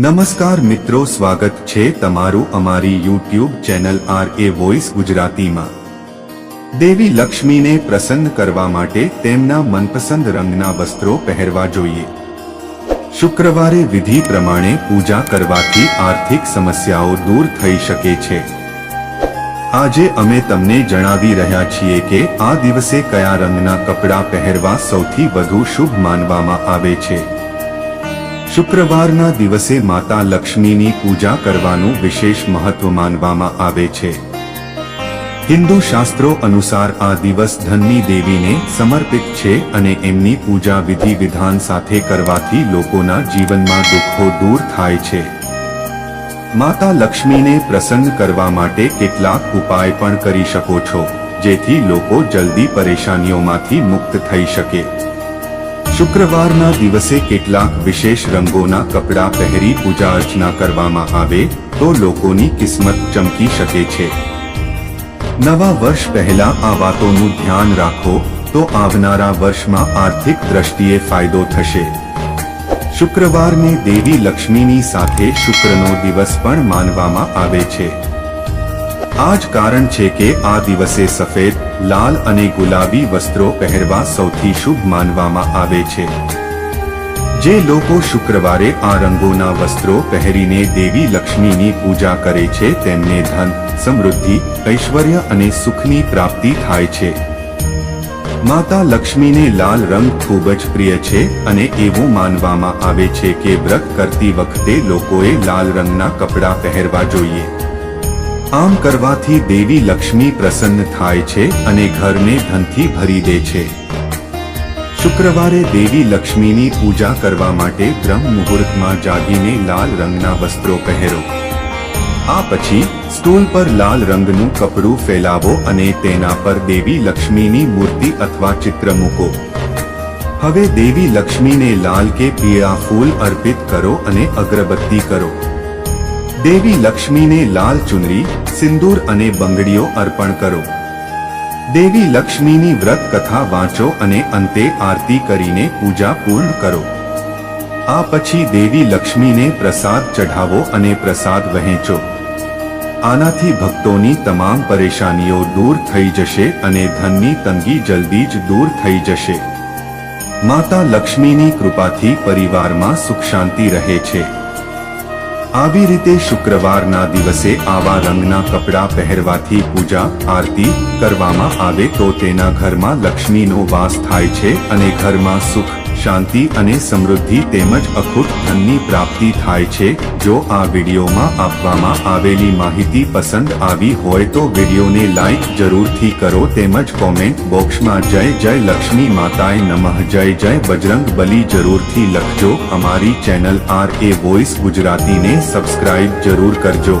નમસ્કાર મિત્રો, સ્વાગત છે તમારું અમારી YouTube channel R A voice ગુજરાતીમાં. દેવી લક્ષ્મીને પ્રસન્ન કરવા માટે તેમના મનપસંદ રંગના વસ્ત્રો પહેરવા જોઈએ. શુક્રવારે વિધિ પ્રમાણે પૂજા કરવાથી આર્થિક સમસ્યાઓ દૂર થઈ શકે છે. આજે અમે તમને જણાવી રહ્યા છીએ કે આ દિવસે કયા રંગના કપડાં પહેરવા સૌથી વધુ શુભ માનવામાં આવે છે. શુક્રવારના દિવસે માતા લક્ષ્મીની પૂજા કરવાનું વિશેષ મહત્વ માનવામાં આવે છે. હિન્દુ શાસ્ત્રો અનુસાર આ દિવસ ધનની દેવીને સમર્પિત છે અને એમની પૂજા વિધિ વિધાન સાથે કરવાથી લોકોના જીવનમાં દુઃખો દૂર થાય છે. માતા લક્ષ્મીને પ્રસન્ન કરવા માટે કેટલાક ઉપાય પણ કરી શકો છો, જેથી લોકો જલ્દી પરેશાનીઓમાંથી મુક્ત થઈ શકે. શુક્રવારના દિવસે કેટલાક વિશેષ રંગોના કપડાં પહેરી પૂજા અર્ચના કરવામાં આવે, તો લોકોની કિસ્મત ચમકી શકે છે. નવા વર્ષ પહેલા આ વાતોનું ધ્યાન રાખો, તો આવનારા વર્ષમાં આર્થિક દ્રષ્ટિએ ફાયદો થશે. શુક્રવારને દેવી લક્ષ્મીની સાથે શુક્રનો દિવસ પણ માનવામાં આવે છે. આ જ કારણ છે કે આ દિવસે સફેદ, લાલ અને ગુલાબી વસ્ત્રો પહેરવા સૌથી શુભ માનવામાં આવે છે. જે લોકો શુક્રવારે આ રંગોના વસ્ત્રો પહેરીને દેવી લક્ષ્મીની પૂજા કરે છે, તેમને ધન, સમૃદ્ધિ, ઐશ્વર્ય અને સુખની પ્રાપ્તિ થાય છે. માતા લક્ષ્મીને લાલ રંગ ખૂબ જ પ્રિય છે અને એવું માનવામાં આવે છે કે વ્રત કરતી વખતે લોકોએ લાલ રંગના કપડાં પહેરવા જોઈએ. આમ કરવાથી દેવી લક્ષ્મી પ્રસન્ન થાય છે અને ઘરને ધનથી ભરી દે છે. શુક્રવારે દેવી લક્ષ્મીની પૂજા કરવા માટે બ્રહ્મ મુહૂર્તમાં જાગીને લાલ રંગના વસ્ત્રો પહેરો. આ પછી સ્ટૂલ પર લાલ રંગનું કપડું ફેલાવો અને તેના પર દેવી લક્ષ્મીની મૂર્તિ અથવા ચિત્ર મૂકો. હવે દેવી લક્ષ્મીને લાલ કે પીળા ફૂલ અર્પિત કરો અને અગરબત્તી કરો. દેવી લક્ષ્મીને લાલ ચુનરી, સિંદૂર અને બંગડીઓ અર્પણ કરો. દેવી લક્ષ્મીની વ્રત કથા વાંચો અને અંતે આરતી કરીને પૂજા પૂર્ણ કરો. આ પછી દેવી લક્ષ્મીને પ્રસાદ ચઢાવો અને પ્રસાદ વહેંચો. આનાથી ભક્તોની તમામ પરેશાનીઓ દૂર થઈ જશે અને ધનની તંગી જલ્દી જ દૂર થઈ જશે. માતા લક્ષ્મીની કૃપાથી પરિવારમાં સુખ શાંતિ રહે છે. આવી રીતે શુક્રવારના દિવસે આવા રંગના કપડાં પહેરવાથી પૂજા, આરતી કરવામાં આવે તો તેના ઘરમાં લક્ષ્મીનો વાસ થાય છે અને ઘરમાં સુખ શાંતિ અને સમૃદ્ધિ તેમજ અખૂટ ધનની પ્રાપ્તિ થાય છે. જો આ વિડીયોમાં આપવામાં આવેલી માહિતી પસંદ આવી હોય તો વિડીયોને લાઈક જરૂરથી કરો તેમજ કોમેન્ટ બોક્સમાં જય જય લક્ષ્મી માતાએ નમઃ, જય જય બજરંગ બલી જરૂરથી લખજો. અમારી ચેનલ આર એ વોઇસ ગુજરાતીને સબસ્ક્રાઇબ જરૂર કરજો.